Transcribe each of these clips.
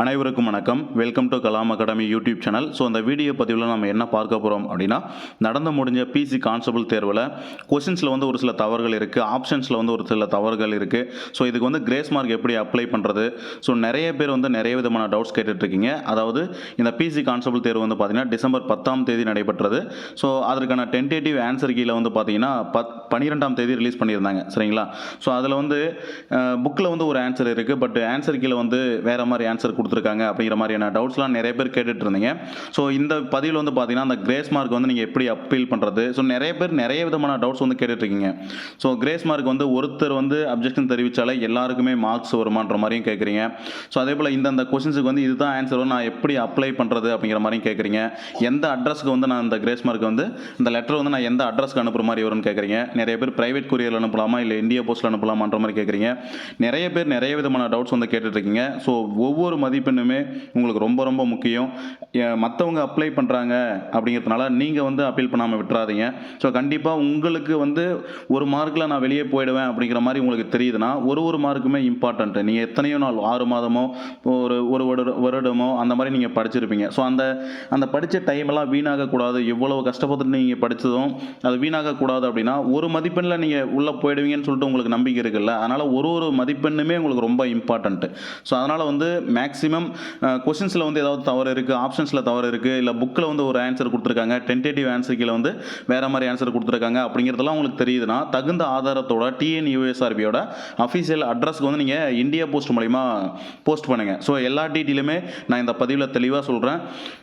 அனைவருக்கும் வணக்கம். Welcome to Kalam academy YouTube channel so அந்த வீடியோ பதிவில் நம்ம என்ன பார்க்க போகிறோம் அப்படின்னா நடந்து முடிஞ்ச பிசி கான்ஸ்டபிள் தேர்வில் கொஷின்ஸில் வந்து ஒரு சில தவறுகள் இருக்குது ஆப்ஷன்ஸில் வந்து ஒரு சில தவறுகள் இருக்குது ஸோ இதுக்கு வந்து கிரேஸ் மார்க் எப்படி அப்ளை பண்ணுறது ஸோ நிறைய பேர் வந்து நிறைய விதமான டவுட்ஸ் கேட்டுட்ருக்கீங்க அதாவது இந்த பிசி கான்ஸ்டபிள் தேர்வு வந்து பார்த்தீங்கன்னா டிசம்பர் பத்தாம் தேதி நடைபெற்றது. ஸோ அதற்கான டென்டேட்டிவ் ஆன்சர் கீழே வந்து பார்த்தீங்கன்னா பத் பன்னிரெண்டாம் தேதி ரிலீஸ் பண்ணியிருந்தாங்க. சரிங்களா? ஸோ அதில் வந்து புக்கில் வந்து ஒரு ஆன்சர் இருக்குது பட் ஆன்சர் கீழே வந்து வேறு மாதிரி ஆன்சர் கொடுத்துருக்காங்க அப்படிங்கிற மாதிரியான டவுட்ஸ்லாம் நிறைய பேர் கேட்டுட்டு இருந்தீங்க ஸோ இந்த பதிவில் வந்து பார்த்தீங்கன்னா அந்த கிரேஸ் மார்க் வந்து நீங்கள் எப்படி அப்பீல் பண்ணுறது ஸோ நிறைய பேர் நிறைய விதமான டவுட்ஸ் வந்து கேட்டுட்ருக்கீங்க. ஸோ கிரேஸ் மார்க் வந்து ஒருத்தர் வந்து அப்ஜெக்ஷன் தெரிவித்தாலே எல்லாருக்குமே மார்க்ஸ் வருமான்ற மாதிரியும் கேட்குறீங்க ஸோ அதே போல் இந்தந்த கொஷின்ஸுக்கு வந்து இதுதான் ஆன்சர் வரும். நான் எப்படி அப்ளை பண்ணுறது அப்படிங்கிற மாதிரியும் கேட்குறீங்க எந்த அட்ரஸ்க்கு வந்து நான் இந்த கிரேஸ் மார்க் வந்து இந்த லெட்டர் வந்து நான் எந்த அட்ரஸ்க்கு அனுப்புகிற மாதிரி வரும்னு கேட்குறீங்க நிறைய பேர் பிரைவேட் கொரியரில் அனுப்பலாமா? இல்லை இந்தியா போஸ்ட்டில் அனுப்பலாமான்ற மாதிரி கேட்குறீங்க நிறைய பேர் நிறைய விதமான டவுட்ஸ் வந்து கேட்டுட்ருக்கீங்க. ஸோ ஒவ்வொரு மதிப்பெண்ணுமே உங்களுக்கு ரொம்ப ரொம்ப முக்கியம். மற்றவங்க அப்ளை பண்ணுறாங்க அப்படிங்கிறதுனால நீங்கள் வந்து அப்பீல் பண்ணாமல் விட்டுறாதீங்க. ஸோ கண்டிப்பாக உங்களுக்கு வந்து ஒரு மார்க்கில் நான் வெளியே போயிடுவேன் அப்படிங்கிற மாதிரி உங்களுக்கு தெரியுதுன்னா ஒரு ஒரு மார்க்குமே இம்பார்ட்டன்ட்டு நீங்கள் எத்தனையோ நாள் ஆறு மாதமோ ஒரு ஒரு வருட- வருடமோ அந்த மாதிரி நீங்கள் படிச்சிருப்பீங்க. ஸோ அந்த அந்த படித்த டைம் எல்லாம் வீணாகக்கூடாது. எவ்வளோ கஷ்டப்பட்டு நீங்கள் படித்ததும் அது வீணாகக்கூடாது அப்படின்னா ஒரு மதிப்பெண்ணில் நீங்கள் உள்ளே போயிடுவீங்கன்னு சொல்லிட்டு உங்களுக்கு நம்பிக்கை இருக்குல்ல. அதனால் ஒரு ஒரு மதிப்பெண்ணுமே உங்களுக்கு ரொம்ப இம்பார்ட்டன்ட்டு ஸோ அதனால் வந்து மேக்ஸிமம் கொஷின்ஸில் வந்து ஏதாவது தவறு இருக்குது ஆப்ஷன்ஸில் தவறு இருக்குது இல்லை புக்கில் வந்து ஒரு ஆன்சர் கொடுத்துருக்காங்க டென்டேட்டிவ் ஆன்சர் கீழே வந்து வேறு மாதிரி ஆன்சர் கொடுத்துருக்காங்க அப்படிங்கிறதெல்லாம் உங்களுக்கு தெரியுதுன்னா தகுந்த ஆதாரத்தோட டிஎன்யூஎஸ்ஆர்பியோட அஃபீஷியல் அட்ரஸ்க்கு வந்து நீங்கள் இந்தியா போஸ்ட் மூலிமா போஸ்ட் பண்ணுங்கள் ஸோ எல்லா டீட்டெயிலுமே நான் இந்த பதிவில் தெளிவாக சொல்கிறேன்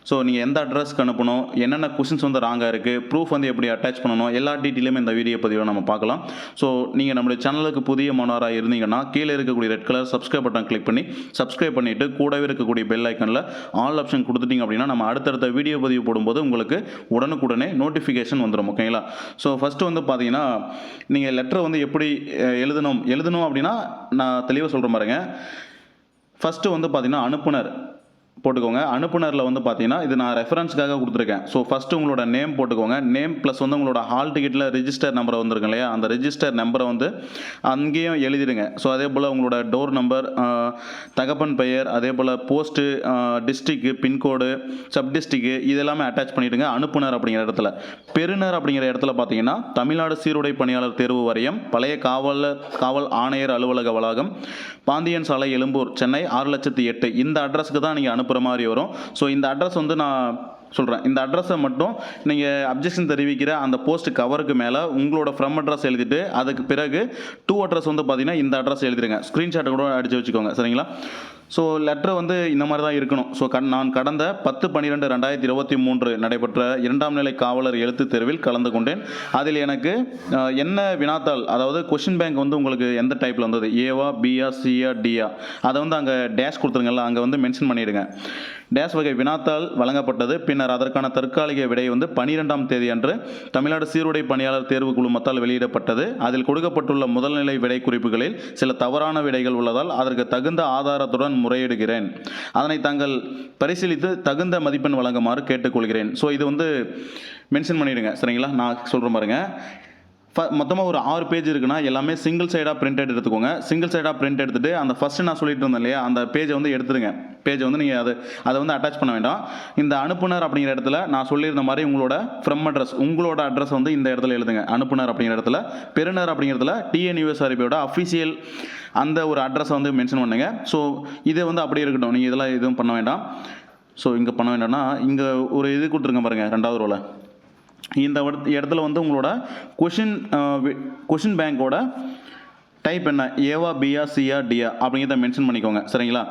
ஸோ நீங்கள் எந்த அட்ரஸ்க்கு அனுப்பணும் என்னென்ன கொஷின்ஸ் வந்து ராங்காக இருக்குது ப்ரூஃப் வந்து எப்படி அட்டாச் பண்ணணும் எல்லா டீட்டெயிலுமே இந்த வீடியோ பதிவில் நம்ம பார்க்கலாம். ஸோ நீங்கள் நம்மளுடைய சேனலுக்கு புதிய மாணவராக இருந்தீங்கன்னா கீழே இருக்கக்கூடிய red colour subscribe button click பண்ணி சப்ஸ்கிரைப் பண்ணிவிட்டு கூடவே இருக்கக்கூடிய பெல் ஐக்கனில் ஆல் ஆப்ஷன் கொடுத்துட்டீங்க அப்படின்னா நம்ம அடுத்தடுத்த வீடியோ பதிவு போடும்போது உங்களுக்கு உடனுக்குடனே நோட்டிஃபிகேஷன் வந்துடும் ஓகேங்களா ஸோ ஃபஸ்ட்டு வந்து பார்த்தீங்கன்னா நீங்கள் லெட்டர் வந்து எப்படி எழுதணும் எழுதணும் அப்படின்னா நான் தெளிவாக சொல்கிற மாதிரிங்க ஃபஸ்ட்டு வந்து பார்த்தீங்கன்னா அனுப்புனர். போட்டுக்கோங்க. அனுப்புனரில் வந்து பார்த்தீங்கன்னா இது நான் ரெஃபரன்ஸ்க்காக கொடுத்துருக்கேன். ஸோ ஃபஸ்ட்டு உங்களோட நேம் போட்டுக்கோங்க. நேம் ப்ளஸ் வந்து உங்களோட ஹால் டிக்கெட்டில் ரிஜிஸ்டர் நம்பர் வந்திருக்கும் இல்லையா? அந்த ரிஜிஸ்டர் நம்பரை வந்து அங்கேயும் எழுதிடுங்க. ஸோ அதே போல் உங்களோட டோர் நம்பர் தகப்பன் பெயர் அதே போல் post district pin code sub district இதெல்லாமே அட்டாச் பண்ணிவிடுங்க அனுப்புனர் அப்படிங்கிற இடத்துல. பெறுநர் அப்படிங்கிற இடத்துல பார்த்தீங்கன்னா தமிழ்நாடு சீருடை பணியாளர் தேர்வு வாரியம் பழைய காவலர் காவல் ஆணையர் அலுவலக வளாகம் பாந்தியன் சாலை எழும்பூர் சென்னை ஆறு லட்சத்தி எட்டு. இந்த அட்ரஸ்க்கு தான் நீங்கள் அனுப்பு அனுப்புகிற மாதிரி வரும். ஸோ இந்த அட்ரஸ் வந்து நான் சொல்கிறேன் இந்த அட்ரஸை மட்டும் நீங்கள் அப்ஜெக்ஷன் தெரிவிக்கிற அந்த போஸ்ட் கவருக்கு மேலே உங்களோட ஃப்ரம் அட்ரஸ் எழுதிட்டு அதுக்கு பிறகு டூ அட்ரஸ் வந்து பார்த்தீங்கன்னா இந்த அட்ரஸ் எழுதிருங்க. ஸ்க்ரீன்ஷாட்டை கூட அடித்து வச்சுக்கோங்க. சரிங்களா? ஸோ லெட்டர் வந்து இந்த மாதிரி தான் இருக்கணும். ஸோ கண் நான் கடந்த பத்து பன்னிரெண்டு ரெண்டாயிரத்தி இருபத்தி மூன்று நடைபெற்ற இரண்டாம் நிலை காவலர் எழுத்து தேர்வில் கலந்து கொண்டேன். அதில் எனக்கு என்ன வினாத்தாள் அதாவது கொஷின் பேங்க் வந்து உங்களுக்கு எந்த டைப்பில் வந்தது? ஏவா பிஆ சிஆ டிஆ அதை வந்து அங்கே டேஷ் கொடுத்துருங்கல்ல அங்கே வந்து மென்ஷன் பண்ணிவிடுங்க டேஷ் வகை வினாத்தால் வழங்கப்பட்டது. பின்னர் அதற்கான தற்காலிக விடை வந்து பனிரெண்டாம் தேதி அன்று தமிழ்நாடு சீருடை பணியாளர் தேர்வு குழுமத்தால் வெளியிடப்பட்டது. அதில் கொடுக்கப்பட்டுள்ள முதல்நிலை விடை குறிப்புகளில் சில தவறான விடைகள் உள்ளதால் அதற்கு தகுந்த ஆதாரத்துடன் முறையிடுகிறேன். அதனை தாங்கள் பரிசீலித்து தகுந்த மதிப்பெண் வழங்குமாறு கேட்டுக்கொள்கிறேன். ஸோ இது வந்து மென்ஷன் பண்ணிவிடுங்க சரிங்களா? நான் சொல்கிற பாருங்க. மொத்தமாக ஒரு ஆறு பேஜ் இருக்குன்னா எல்லாமே சிங்கிள் சைடாக பிரிண்ட் எடுத்துக்கோங்க. சிங்கிள் சைடாக பிரிண்ட் எடுத்துட்டு அந்த ஃபஸ்ட்டு நான் சொல்லிட்டு இருந்தேன் இல்லையா அந்த பேஜை வந்து எடுத்துருங்க. பேஜை வந்து நீங்கள் அது அதை வந்து அட்டாச் பண்ண வேண்டாம். இந்த அனுப்புனர் அப்படிங்கிற இடத்துல நான் சொல்லியிருந்த மாதிரி உங்களோட ஃப்ரம் அட்ரஸ் உங்களோட அட்ரஸ் வந்து இந்த இடத்துல எழுதுங்க. அனுப்புனர் அப்படிங்கிற இடத்துல பெறுநர் அப்படிங்கிறதுல டிஎன்யூஎஸ்ஆர்பியோட அஃபிஷியல் அந்த ஒரு அட்ரஸை வந்து மென்ஷன் பண்ணுங்க. ஸோ இதை வந்து அப்படியே இருக்கட்டும். நீங்கள் இதெல்லாம் எதுவும் பண்ண வேண்டாம். ஸோ இங்கே பண்ண வேண்டாம்னா இங்கே ஒரு இது கொடுத்துருங்க பாருங்கள் ரெண்டாவது ரோவில் இந்த இடத்துல வந்து உங்களோட கொஷின் கொஷின் பேங்க்கோட டைப் என்ன? ஏவா பிஆ சிஆ டிஆ அப்படிங்கிறத மென்ஷன் பண்ணிக்கோங்க. சரிங்களா?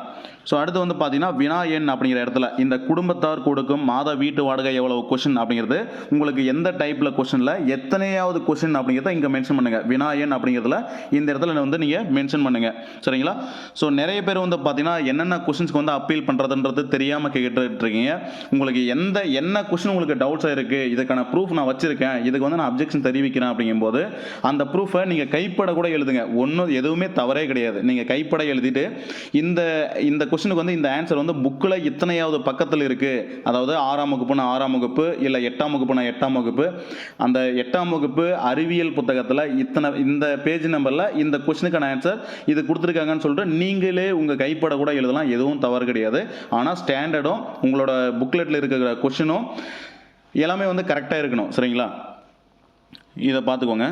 ஸோ அடுத்து வந்து பார்த்தீங்கன்னா வினா எண் அப்படிங்கிற இடத்துல இந்த குடும்பத்தார் கொடுக்கும் மாத வீட்டு வாடகை எவ்வளவு கொஷின் அப்படிங்கிறது உங்களுக்கு எந்த டைப்பில் கொஷனில் எத்தனையாவது கொஷின் அப்படிங்கிறத இங்கே மென்ஷன் பண்ணுங்கள் வினா எண் அப்படிங்கிறதுல இந்த இடத்துல வந்து நீங்கள் மென்ஷன் பண்ணுங்கள் சரிங்களா? ஸோ நிறைய பேர் வந்து பார்த்தீங்கன்னா என்னென்ன கொஷின்ஸ்க்கு வந்து அப்பீல் பண்ணுறதுன்றது தெரியாமல் கேட்டுட்டு இருக்கீங்க. உங்களுக்கு எந்த என்ன கொஷின் உங்களுக்கு டவுட்ஸாக இருக்குது இதுக்கான ப்ரூஃப் நான் வச்சுருக்கேன். இதுக்கு வந்து நான் அப்ஜெக்ஷன் தெரிவிக்கிறேன் அப்படிங்கும்போது அந்த ப்ரூஃபை நீங்கள் கைப்பட கூட எழுதுங்க. ஒன்றும் எதுவுமே தவறே கிடையாது. நீங்கள் கைப்பட எழுதிட்டு இந்த இந்த கொஸ்டினுக்கு வந்து இந்த ஆன்சர் வந்து புக்கில் இத்தனையாவது பக்கத்தில் இருக்குது அதாவது ஆறாம் வகுப்புனா ஆறாம் வகுப்பு இல்லை எட்டாம் வகுப்புனா எட்டாம் வகுப்பு. அந்த எட்டாம் வகுப்பு அறிவியல் புத்தகத்தில் இத்தனை இந்த பேஜ் நம்பரில் இந்த கொஸ்டினுக்கான ஆன்சர் இது கொடுத்துருக்காங்கன்னு சொல்லிட்டு நீங்களே உங்கள் கைப்பட கூட எழுதலாம். எதுவும் தவறு கிடையாது. ஆனால் ஸ்டாண்டர்டும் உங்களோட புக்லெட்டில் இருக்கிற கொஷினும் எல்லாமே வந்து கரெக்டாக இருக்கணும். சரிங்களா? இதை பார்த்துக்கோங்க.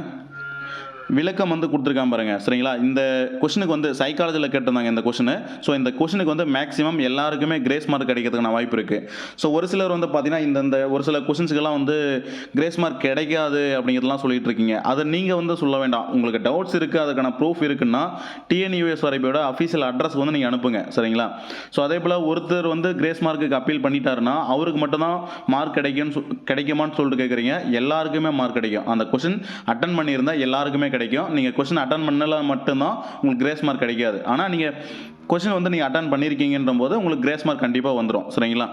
விளக்கம் வந்து கொடுத்துருக்கான் பாருங்க சரிங்களா? இந்த கொஷினுக்கு வந்து சைக்காலஜியில் கேட்டிருந்தாங்க இந்த கொஷனு ஸோ இந்த கொஷினுக்கு வந்து மேக்ஸிமம் எல்லாருக்குமே கிரேஸ் மார்க் கிடைக்கிறதுக்கான வாய்ப்பு இருக்குது ஸோ ஒரு சிலர் வந்து பார்த்தீங்கன்னா இந்த இந்த ஒரு சில கொஷின்ஸுக்கெல்லாம் வந்து கிரேஸ் மார்க் கிடைக்காது அப்படிங்கிறதெல்லாம் சொல்லிட்டு இருக்கீங்க. அதை நீங்கள் வந்து சொல்ல வேண்டாம். உங்களுக்கு டவுட்ஸ் இருக்குது அதுக்கான ப்ரூஃப் இருக்குன்னா டிஎன்யூஎஸ் வரைப்போட அஃபீஷியல் அட்ரஸ் வந்து நீங்கள் அனுப்புங்க சரிங்களா? ஸோ அதே போல் ஒருத்தர் வந்து கிரேஸ் மார்க்குக்கு அப்பீல் பண்ணிட்டாருன்னா அவருக்கு மட்டும்தான் மார்க் கிடைக்கும்னு கிடைக்குமான்னு சொல்லிட்டு கேட்குறீங்க எல்லாருக்குமே மார்க் கிடைக்கும். அந்த கொஷின் அட்டன் பண்ணியிருந்தால் எல்லாருக்குமே கிடைக்கும். நீங்கள் கொஷின் அட்டன் பண்ணல மட்டும்தான் உங்களுக்கு கிரேஸ் மார்க் கிடைக்காது. ஆனால் நீங்கள் கொஷின் வந்து நீங்கள் அட்டன் பண்ணியிருக்கீங்கன்ற போது உங்களுக்கு கிரேஸ் மார்க் கண்டிப்பாக வந்துடும் சரிங்களா?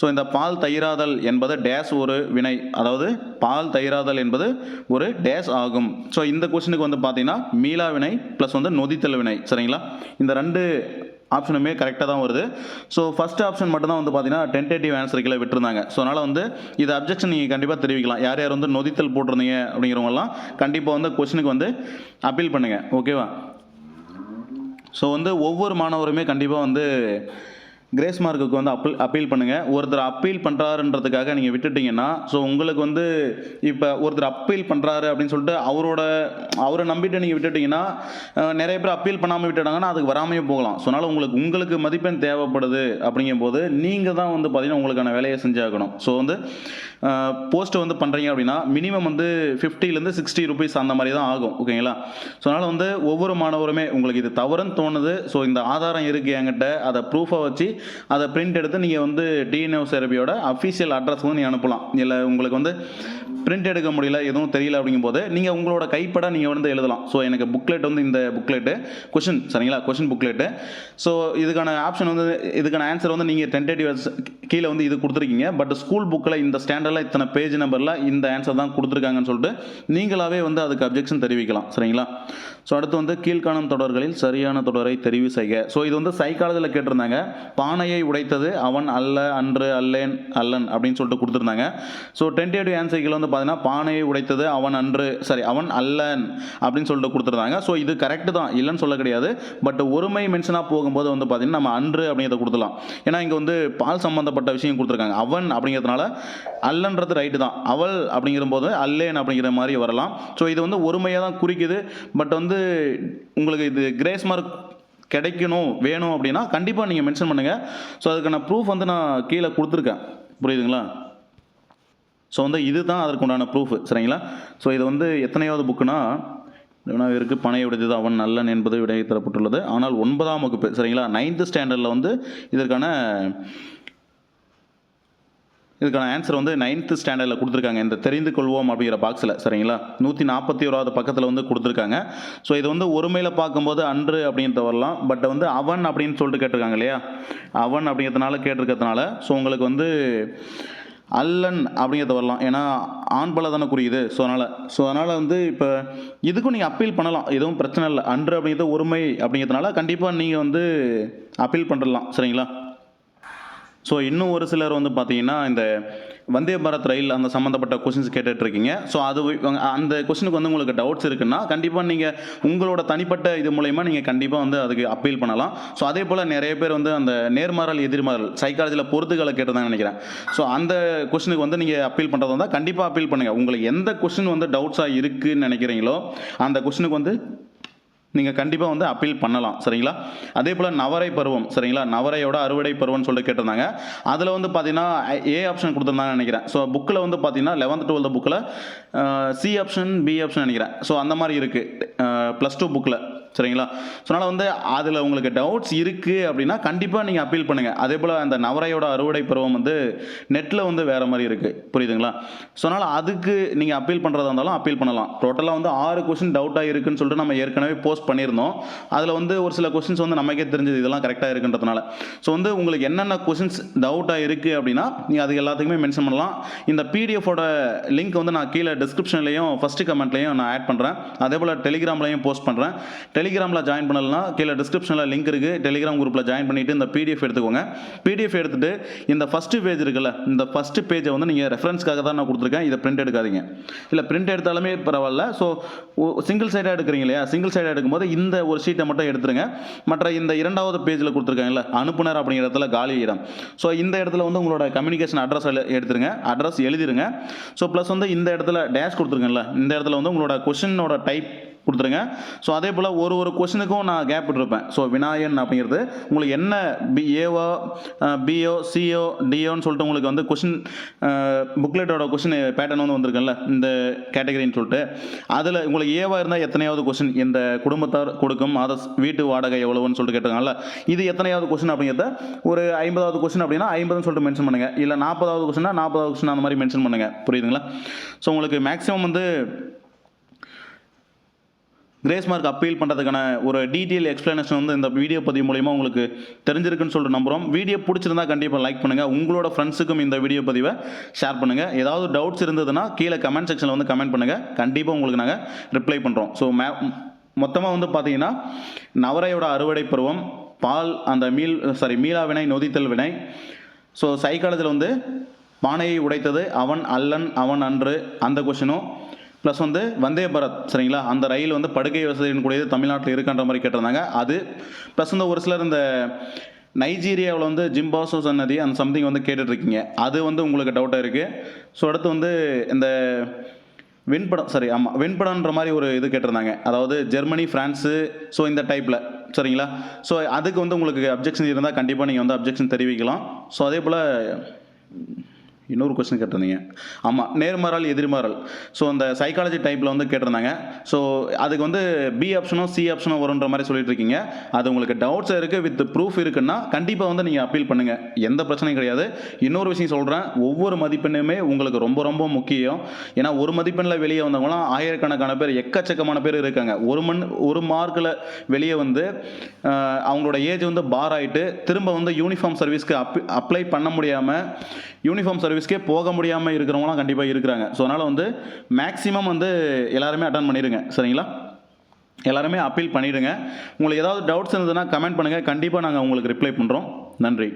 ஸோ இந்த பால் தயிராதல் என்பது டேஸ் ஒரு வினை. அதாவது பால் தயிராதல் என்பது ஒரு டேஸ் ஆகும். ஸோ இந்த கொஷினுக்கு வந்து பார்த்தீங்கன்னா மீளா வினை ப்ளஸ் வந்து நொதித்தல் வினை. சரிங்களா? இந்த ரெண்டு ஆப்ஷனுமே கரெக்டாக தான் வருது. ஸோ ஃபஸ்ட் ஆப்ஷன் மட்டும் தான் வந்து பார்த்தீங்கன்னா டென்டேட்டிவ் ஆன்சர் கீழே விட்டுருந்தாங்க. ஸோ அதனால் வந்து இது அப்ஜெக்ஷன் நீங்கள் கண்டிப்பாக தெரிவிக்கலாம். யார் யார் வந்து நொதித்தல் போட்டிருந்தீங்க அப்படிங்கிறவங்கலாம் கண்டிப்பாக வந்து கொஷினுக்கு வந்து அப்பீல் பண்ணுங்கள் ஓகேவா ஸோ வந்து ஒவ்வொரு மாணவருமே கண்டிப்பாக வந்து கிரேஸ் மார்க்குக்கு வந்து அப்பீல் அப்பீல் பண்ணுங்கள் ஒருத்தர் அப்பீல் பண்ணுறாருன்றதுக்காக நீங்கள் விட்டுட்டீங்கன்னா ஸோ உங்களுக்கு வந்து இப்போ ஒருத்தர் அப்பீல் பண்ணுறாரு அப்படின்னு சொல்லிட்டு அவரோட அவரை நம்பிட்டு நீங்கள் விட்டுட்டிங்கன்னா நிறைய பேர் அப்பீல் பண்ணாமல் விட்டுட்டாங்கன்னா அதுக்கு வராமையே போகலாம். ஸோ அதனால் உங்களுக்கு உங்களுக்கு மதிப்பெண் தேவைப்படுது அப்படிங்கும்போது நீங்கள் தான் வந்து பார்த்தீங்கன்னா உங்களுக்கான வேலையை செஞ்சாகணும். ஸோ வந்து போஸ்ட் வந்து பண்ணுறீங்க அப்படின்னா மினிமம் வந்து ஃபிஃப்டிலேருந்து சிக்ஸ்டி ருபீஸ் அந்த மாதிரி தான் ஆகும். ஓகேங்களா ஸோ அதனால் வந்து ஒவ்வொரு மாணவருமே உங்களுக்கு இது தவறுன்னு தோணுது. ஸோ இந்த ஆதாரம் இருக்குது என்கிட்ட அதை ப்ரூஃபாக வச்சு அதை பிரிண்ட் எடுத்து நீங்கள் வந்து டிஎன்ஓ செரபியோட அஃபீஷியல் அட்ரஸ் வந்து நீங்கள் அனுப்பலாம். இல்லை உங்களுக்கு வந்து பிரிண்ட் எடுக்க முடியல எதுவும் தெரியல அப்படிங்கும்போது நீங்கள் உங்களோட கைப்பட நீங்கள் வந்து எழுதலாம். ஸோ எனக்கு புக்லெட் வந்து இந்த புக்லெட்டு கொஷின் சரிங்களா? கொஷின் புக்லெட்டு ஸோ இதுக்கான ஆப்ஷன் வந்து இதுக்கான ஆன்சர் வந்து நீங்கள் டென்டேட்டிவ் கீழே வந்து இது கொடுத்துருக்கீங்க. பட் ஸ்கூல் புக்கில் இந்த ஸ்டாண்டர்டில் இத்தனை பேஜ் நம்பரில் இந்த ஆன்சர் தான் கொடுத்துருக்காங்கன்னு சொல்லிட்டு நீங்களாகவே வந்து அதுக்கு அப்ஜெக்ஷன் தெரிவிக்கலாம். சரிங்களா? ஸோ அடுத்து வந்து கீழ்காணும் தொடர்களில் சரியான தொடரை தெரிவு செய்க. ஸோ இது வந்து சைக்காலஜியில் கேட்டிருந்தாங்க. பானையை உடைத்தது அவன் அல்ல அன்று அல்லேன் அல்லன் அப்படின்னு சொல்லிட்டு கொடுத்துருந்தாங்க. ஸோ டென்டேட்டிவ் ஆன்சர்கள் வந்து பார்த்தீங்கன்னா பானையை உடைத்தது அவன் அன்று சரி அவன் அல்லன் அப்படின்னு சொல்லிட்டு கொடுத்துருந்தாங்க. ஸோ இது கரெக்டு தான். இல்லைன்னு சொல்ல கிடையாது. பட் ஒருமை மென்ஷனாக போகும்போது வந்து பார்த்தீங்கன்னா நம்ம அன்று அப்படிங்கிறத கொடுத்துலாம் ஏன்னா இங்கே வந்து பால் சம்மந்தப்பட்ட விஷயம் கொடுத்துருக்காங்க. அவன் அப்படிங்கிறதுனால அல்லன்றது ரைட்டு தான். அவள் அப்படிங்கிற போது அல்லேன் அப்படிங்கிற மாதிரி வரலாம். ஸோ இது வந்து ஒருமையாக தான் குறிக்குது. பட் வந்து உங்களுக்கு இது கிரேஸ் மார்க் கிடைக்கணும் வேணும் அப்படின்னா கண்டிப்பாக நீங்கள் மென்ஷன் பண்ணுங்கள் ஸோ அதுக்கான ப்ரூஃப் வந்து நான் கீழே கொடுத்துருக்கேன். புரியுதுங்களா? ஸோ வந்து இதுதான் அதற்குண்டான ப்ரூஃப் சரிங்களா? ஸோ இது வந்து எத்தனையாவது புக்குனா வினாவிற்கு பனை உடைத்தது அவன் நல்லன் என்பது விடை தரப்பட்டுள்ளது. ஆனால் ஒன்பதாம் வகுப்பு சரிங்களா? நைன்த்து ஸ்டாண்டர்டில் வந்து இதற்கான இதுக்கான ஆன்சர் வந்து நைன்த்து ஸ்டாண்டர்டில் கொடுத்துருக்காங்க. இந்த தெரிந்து கொள்வோம் அப்படிங்கிற பாக்ஸில் சரிங்களா? நூற்றி நாற்பத்தி ஓராவது பக்கத்தில் வந்து கொடுத்துருக்காங்க. ஸோ இது வந்து ஒருமையில் பார்க்கும்போது அன்று அப்படின்றது வரலாம். பட் வந்து அவன் அப்படின்னு சொல்லிட்டு கேட்டிருக்காங்க இல்லையா? அவன் அப்படிங்கிறதுனால கேட்டிருக்கிறதுனால ஸோ உங்களுக்கு வந்து அல்லன் அப்படிங்கிறது வரலாம். ஏன்னா ஆண் பல தானே குறியுது ஸோ அதனால் ஸோ அதனால் வந்து இப்போ இதுக்கும் நீங்கள் அப்பீல் பண்ணலாம். எதுவும் பிரச்சனை இல்லை. அன்று அப்படிங்கிறது ஒருமை அப்படிங்கிறதுனால கண்டிப்பாக நீங்கள் வந்து அப்பீல் பண்ணிடலாம். சரிங்களா? ஸோ இன்னும் ஒரு சிலர் வந்து பார்த்தீங்கன்னா இந்த வந்தே பாரத் ரயில் அந்த சம்மந்தப்பட்ட கொஷின்ஸ் கேட்டுட்டு இருக்கீங்க ஸோ அது அந்த கொஷினுக்கு வந்து உங்களுக்கு டவுட்ஸ் இருக்குன்னா கண்டிப்பாக நீங்கள் உங்களோட தனிப்பட்ட இது மூலயமா நீங்கள் கண்டிப்பாக வந்து அதுக்கு அப்பீல் பண்ணலாம். ஸோ அதே போல் நிறைய பேர் வந்து அந்த நேர்மாறல் எதிர்மாறல் சைக்காலஜியில் பொறுத்துக்களை கேட்டதான்னு நினைக்கிறேன். ஸோ அந்த கொஷினுக்கு வந்து நீங்கள் அப்பீல் பண்ணுறதா இருந்தால் கண்டிப்பாக அப்பீல் பண்ணுங்கள் உங்களுக்கு எந்த கொஷின் வந்து டவுட்ஸாக இருக்குன்னு நினைக்கிறீங்களோ அந்த கொஷினுக்கு வந்து நீங்கள் கண்டிப்பாக வந்து அப்பீல் பண்ணலாம் சரிங்களா? அதே போல் நவரை பருவம் சரிங்களா? நவரையோட அறுவடை பருவம்னு சொல்லிட்டு கேட்டிருந்தாங்க. அதில் வந்து பார்த்தீங்கன்னா ஏ ஆப்ஷன் கொடுத்துருந்தாங்கன்னு நினைக்கிறேன். ஸோ புக்கில் வந்து பார்த்தீங்கன்னா லெவன்த் டுவெல்த் புக்கில் சி ஆப்ஷன் பி ஆப்ஷன் நினைக்கிறேன். ஸோ அந்த மாதிரி இருக்குது ப்ளஸ் டூ புக்கில் சரிங்களா? ஸோ அதனால் வந்து அதில் உங்களுக்கு டவுட்ஸ் இருக்குது அப்படின்னா கண்டிப்பாக நீங்கள் அப்பீல் பண்ணுங்கள் அதே போல் அந்த நவரையோட அறுவடை பருவம் வந்து நெட்டில் வந்து வேறு மாதிரி இருக்குது புரியுதுங்களா? ஸோ அதனால் அதுக்கு நீங்கள் அப்பீல் பண்ணுறதா இருந்தாலும் அப்பீல் பண்ணலாம். டோட்டலாக வந்து ஆறு கொஸ்டின் டவுட்டாக இருக்குன்னு சொல்லிட்டு நம்ம ஏற்கனவே போஸ்ட் பண்ணியிருந்தோம். அதில் வந்து ஒரு சில கொஸ்டின்ஸ் வந்து நமக்கே தெரிஞ்சது இதெல்லாம் கரெக்டாக இருக்குன்றதுனால. ஸோ வந்து உங்களுக்கு என்னென்ன கொஸ்டின்ஸ் டவுட்டாக இருக்குது அப்படின்னா நீங்கள் அது எல்லாத்துக்குமே மென்ஷன் பண்ணலாம். இந்த பிடிஎஃபோட லிங்க் வந்து நான் கீழே டிஸ்கிரிப்ஷன்லையும் ஃபஸ்ட்டு கமெண்ட்லையும் நான் ஆட் பண்ணுறேன் அதே போல் டெலிகிராம்லையும் போஸ்ட் பண்ணுறேன் டெலிகிராமில் ஜாயின் பண்ணலன்னா கீழே டிஸ்கிரிப்ஷனில் லிங்க் இருக்குது டெலிகிராம் குரூப்பில் ஜாயின் பண்ணிவிட்டு இந்த பிடிஎஃப் எடுத்துக்கோங்க. பிடிஎஃப் எடுத்துகிட்டு இந்த ஃபஸ்ட்டு பேஜ் இருக்குல்ல இந்த ஃபஸ்ட்டு பேஜை வந்து நீங்கள் ரெஃபரன்ஸ்க்காக தான் நான் கொடுத்துருக்கேன். இதை பிரிண்ட் எடுக்காதீங்க. இல்லை பிரிண்ட் எடுத்தாலுமே பரவாயில்ல. ஸோ சிங்கிள் சைடாக எடுக்கிறீங்க இல்லையா? சிங்கிள் சைடாக எடுக்கும்போது இந்த ஒரு ஷீட்டை மட்டும் எடுத்துருங்க. மற்ற இந்த இரண்டாவது பேஜில் கொடுத்துருக்காங்கல்ல அனுப்புனர் அப்படிங்கிற இடத்துல காலி இடம். ஸோ இந்த இடத்துல வந்து உங்களோட கம்யூனிகேஷன் அட்ரஸ் எடுத்துருங்க. அட்ரஸ் எழுதிருங்க. ஸோ ப்ளஸ் வந்து இந்த இடத்துல டேஷ் கொடுத்துருக்கேன்ல இந்த இடத்துல வந்து உங்களோட கொஷினோட டைப் கொடுத்துருங்க. ஸோ அதே போல் ஒரு ஒரு கொஷினுக்கும் நான் கேப் விட்டுருப்பேன். ஸோ வினாயன் அப்படிங்கிறது உங்களுக்கு என்ன B A O B O C O டிஓன்னு சொல்லிட்டு உங்களுக்கு வந்து கொஷின் புக்லெட்டோட கொஷின் பேட்டர்ன் வந்து வந்திருக்குல்ல இந்த கேட்டகரின்னு சொல்லிட்டு. அதில் உங்களுக்கு ஏவா இருந்தால் எத்தனையாவது கொஷின் இந்த குடும்பத்தார் கொடுக்கும் அதை வீட்டு வாடகை எவ்வளவுன்னு சொல்லிட்டு கேட்டாங்கல்ல இது எத்தனையாவது கொஷின் அப்படிங்கிறத ஒரு ஐம்பதாவது கொஷின் அப்படின்னா ஐம்பதுன்னு சொல்லிட்டு மென்ஷன் பண்ணுங்கள் இல்லை நாற்பதாவது கொஷினா நாற்பதாவது கொஷின் அந்த மாதிரி மென்ஷன் பண்ணுங்கள் புரியுதுங்களா? ஸோ உங்களுக்கு மேக்ஸிமம் வந்து கிரேஸ் மார்க் அப்பீல் பண்ணுறதுக்கான ஒரு டீட்டெயில் எக்ஸ்ப்ளனேஷன் வந்து இந்த வீடியோ பதிவு மூலிமா உங்களுக்கு தெரிஞ்சிருக்குன்னு சொல்லிட்டு நம்புகிறோம் வீடியோ பிடிச்சிருந்தா கண்டிப்பாக லைக் பண்ணுங்கள் உங்களோட ஃப்ரெண்ட்ஸுக்கும் இந்த வீடியோ பதிவை ஷேர் பண்ணுங்கள் ஏதாவது டவுட்ஸ் இருந்ததுன்னா கீழே கமெண்ட் செக்ஷனில் வந்து கமெண்ட் பண்ணுங்கள் கண்டிப்பாக உங்களுக்கு நாங்கள் ரிப்ளை பண்ணுறோம் ஸோ மே மொத்தமாக வந்து பார்த்தீங்கன்னா நவரையோட அறுவடை பருவம் பால் அந்த மீள் சாரி மீளா வினை நொதித்தல் வினை. ஸோ சைக்காலஜியில் வந்து பானையை உடைத்தது அவன் அல்லன் அவன் அன்று அந்த கொஷினும் ப்ளஸ் வந்து வந்தே பாரத் சரிங்களா? அந்த ரயில் வந்து படுக்கை வசதியின் கூடியது தமிழ்நாட்டில் இருக்கின்ற மாதிரி கேட்டிருந்தாங்க. அது ப்ளஸ் வந்து ஒரு சிலர் இந்த நைஜீரியாவில் வந்து ஜிம்பாசோ சன்னதி அந்த சம்திங் வந்து கேட்டுட்ருக்கீங்க. அது வந்து உங்களுக்கு டவுட்டாக இருக்குது ஸோ அடுத்து வந்து இந்த வெண்படம் சரி ஆமாம் விண்படம்ன்ற மாதிரி ஒரு இது கேட்டிருந்தாங்க. அதாவது ஜெர்மனி ஃப்ரான்ஸு ஸோ இந்த டைப்பில் சரிங்களா? ஸோ அதுக்கு வந்து உங்களுக்கு அப்ஜெக்ஷன் இருந்தால் கண்டிப்பாக நீங்கள் வந்து அப்ஜெக்ஷன் தெரிவிக்கலாம். ஸோ அதே போல் இன்னொரு கொஸ்டின் கேட்டிருந்தீங்க. ஆமாம் நேர்மாறல் எதிர்மாறல். ஸோ அந்த சைக்காலஜி டைப்பில் வந்து கேட்டிருந்தாங்க. ஸோ அதுக்கு வந்து பி ஆப்ஷனும் சி ஆப்ஷனும் வரும்ன்ற மாதிரி சொல்லிட்டு இருக்கீங்க அது உங்களுக்கு டவுட்ஸ் இருக்குது வித் ப்ரூஃப் இருக்குன்னா கண்டிப்பாக வந்து நீங்கள் அப்பீல் பண்ணுங்கள் எந்த பிரச்சனையும் கிடையாது. இன்னொரு விஷயம் சொல்கிறேன் ஒவ்வொரு மதிப்பெண்ணுமே உங்களுக்கு ரொம்ப ரொம்ப முக்கியம். ஏன்னா ஒரு மதிப்பெண்ணில் வெளியே வந்தவங்களாம் ஆயிரக்கணக்கான பேர் எக்கச்சக்கமான பேர் இருக்காங்க. ஒரு மண் ஒரு மார்க்கில் வெளியே வந்து அவங்களோட ஏஜ் வந்து பார் ஆகிட்டு திரும்ப வந்து யூனிஃபார்ம் சர்வீஸ்க்கு அப் அப்ளை பண்ண முடியாமல் யூனிஃபார்ம் சர்வீஸ் சர்வீஸ்க்கே போக முடியாமல் இருக்கிறவங்களாம் கண்டிப்பாக இருக்கிறாங்க. ஸோ அதனால் வந்து மேக்ஸிமம் வந்து எல்லாருமே அட்டன் பண்ணிடுங்க சரிங்களா? எல்லாருமே அப்பீல் பண்ணிவிடுங்க உங்களுக்கு ஏதாவது டவுட்ஸ் இருந்ததுன்னா கமெண்ட் பண்ணுங்கள் கண்டிப்பாக நாங்கள் உங்களுக்கு ரிப்ளை பண்ணுறோம் நன்றி.